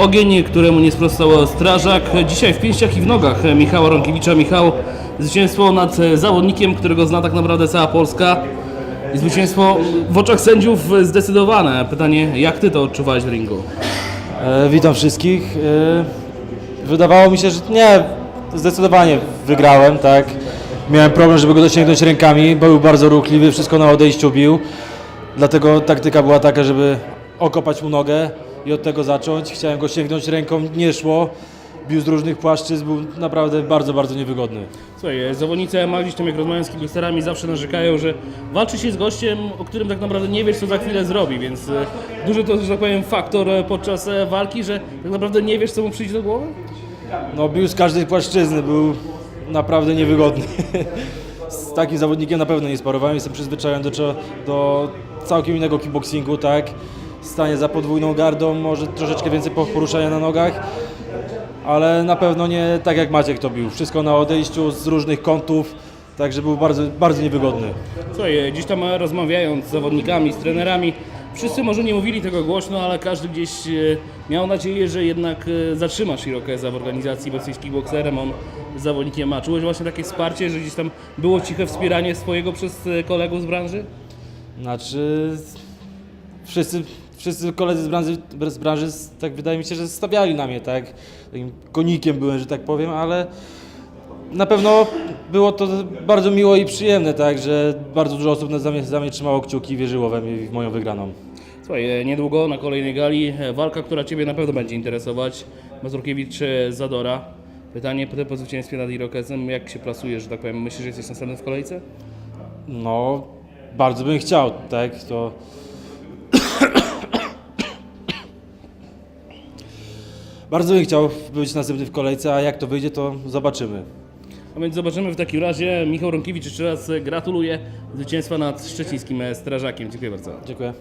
Ogień, któremu nie sprostał strażak. Dzisiaj w pięściach i w nogach Michała Rąkiewicza. Michał, zwycięstwo nad zawodnikiem, którego zna tak naprawdę cała Polska. I zwycięstwo w oczach sędziów zdecydowane. Pytanie, jak ty to odczuwałeś w ringu? E, witam wszystkich. E, wydawało mi się, że nie, zdecydowanie wygrałem, tak. Miałem problem, żeby go dosięgnąć rękami, bo był bardzo ruchliwy, wszystko na odejściu bił. Dlatego taktyka była taka, żeby okopać mu nogę i od tego zacząć. Chciałem go sięgnąć ręką, nie szło. Bił z różnych płaszczyzn, był naprawdę bardzo, bardzo niewygodny. Słuchaj, zawodnicy MMA gdzieś tam jak rozmawiam z kickboxerami zawsze narzekają, że walczy się z gościem, o którym tak naprawdę nie wiesz co za chwilę zrobi, więc e, duży to, że tak powiem, faktor e, podczas e, walki, że tak naprawdę nie wiesz co mu przyjdzie do głowy? No, bił z każdej płaszczyzny, był naprawdę niewygodny. Z takim zawodnikiem na pewno nie sparowałem, jestem przyzwyczajony do, do całkiem innego kickboxingu, tak? Stanie za podwójną gardą, może troszeczkę więcej po- poruszania na nogach, ale na pewno nie tak jak Maciek to bił. Wszystko na odejściu, z różnych kątów, także był bardzo, bardzo niewygodny. Słuchaj, e, gdzieś tam rozmawiając z zawodnikami, z trenerami, wszyscy może nie mówili tego głośno, ale każdy gdzieś e, miał nadzieję, że jednak e, zatrzyma Shirokeza w organizacji, bo jesteś kickboxerem, on zawodnikiem ma. Czułeś właśnie takie wsparcie, że gdzieś tam było ciche wspieranie swojego przez e, kolegów z branży? Znaczy, wszyscy, wszyscy koledzy z branży, z branży, tak wydaje mi się, że stawiali na mnie, tak? Takim konikiem byłem, że tak powiem, ale na pewno było to bardzo miło i przyjemne, tak? Że bardzo dużo osób za mnie, za mnie trzymało kciuki i wierzyło we mnie i w moją wygraną. Słuchaj, e, niedługo na kolejnej gali e, walka, która Ciebie na pewno będzie interesować. Mazurkiewicz e, Zadora. Pytanie po, po zwycięstwie nad Irokezem, jak się plasujesz, że tak powiem, myślisz, że jesteś następny w kolejce? No, bardzo bym chciał, tak? To... bardzo bym chciał być następny w kolejce, a jak to wyjdzie, to zobaczymy. A więc zobaczymy w takim razie. Michał Rąkiewicz jeszcze raz gratuluję zwycięstwa nad szczecińskim e, strażakiem. Dziękuję bardzo. Dziękuję.